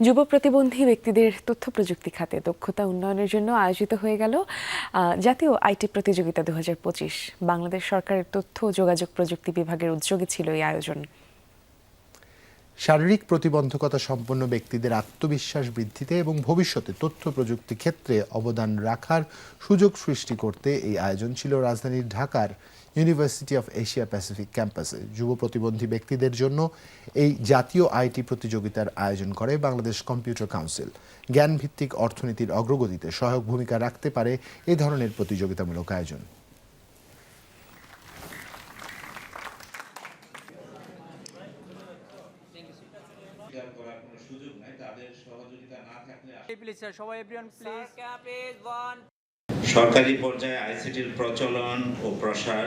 যুব প্রতিবন্ধী ব্যক্তিদের তথ্য প্রযুক্তি খাতে দক্ষতা উন্নয়নের জন্য আয়োজিত হয়ে গেল জাতীয় আইটি প্রতিযোগিতা দু হাজার পঁচিশ। বাংলাদেশ সরকারের তথ্য যোগাযোগ প্রযুক্তি বিভাগের উদ্যোগে ছিল এই আয়োজন। শারীরিক প্রতিবন্ধকতা সম্পন্ন ব্যক্তিদের আত্মবিশ্বাস বৃদ্ধিতে এবং ভবিষ্যতে তথ্য প্রযুক্তি ক্ষেত্রে অবদান রাখার সুযোগ সৃষ্টি করতে এই আয়োজন ছিল রাজধানীর ঢাকার ইউনিভার্সিটি অফ এশিয়া প্যাসিফিক ক্যাম্পাসে যুব প্রতিবন্ধী ব্যক্তিদের জন্য এই জাতীয় আইটি প্রতিযোগিতার আয়োজন করে বাংলাদেশ কম্পিউটার কাউন্সিল জ্ঞানভিত্তিক অর্থনীতির অগ্রগতিতে সহায়ক ভূমিকা রাখতে পারে এ ধরনের প্রতিযোগিতামূলক আয়োজন। স্বীকার করার কোনো সুযোগ নাই তাদের সহযোগিতা না থাকলে প্লিজ স্যার সবাই এভরিওয়ান প্লিজ সরকারি পর্যায়ে আইসিটির প্রচলন ও প্রসার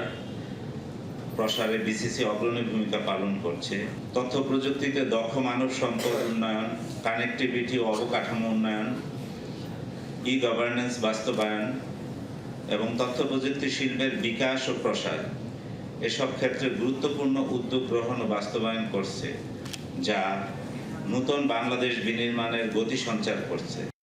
প্রসারে বিসিসি অগ্রণী ভূমিকা পালন করছে। তথ্য প্রযুক্তিতে দক্ষ মানব সম্পদ উন্নয়ন কানেক্টিভিটি ও অবকাঠামো উন্নয়ন ই গভর্নেন্স বাস্তবায়ন এবং তথ্য প্রযুক্তি শিল্পের বিকাশ ও প্রসার এসব ক্ষেত্রে গুরুত্বপূর্ণ উদ্যোগ গ্রহণ ও বাস্তবায়ন করছে যা নূতন বাংলাদেশ বিনির্মাণের গতি সঞ্চার করছে।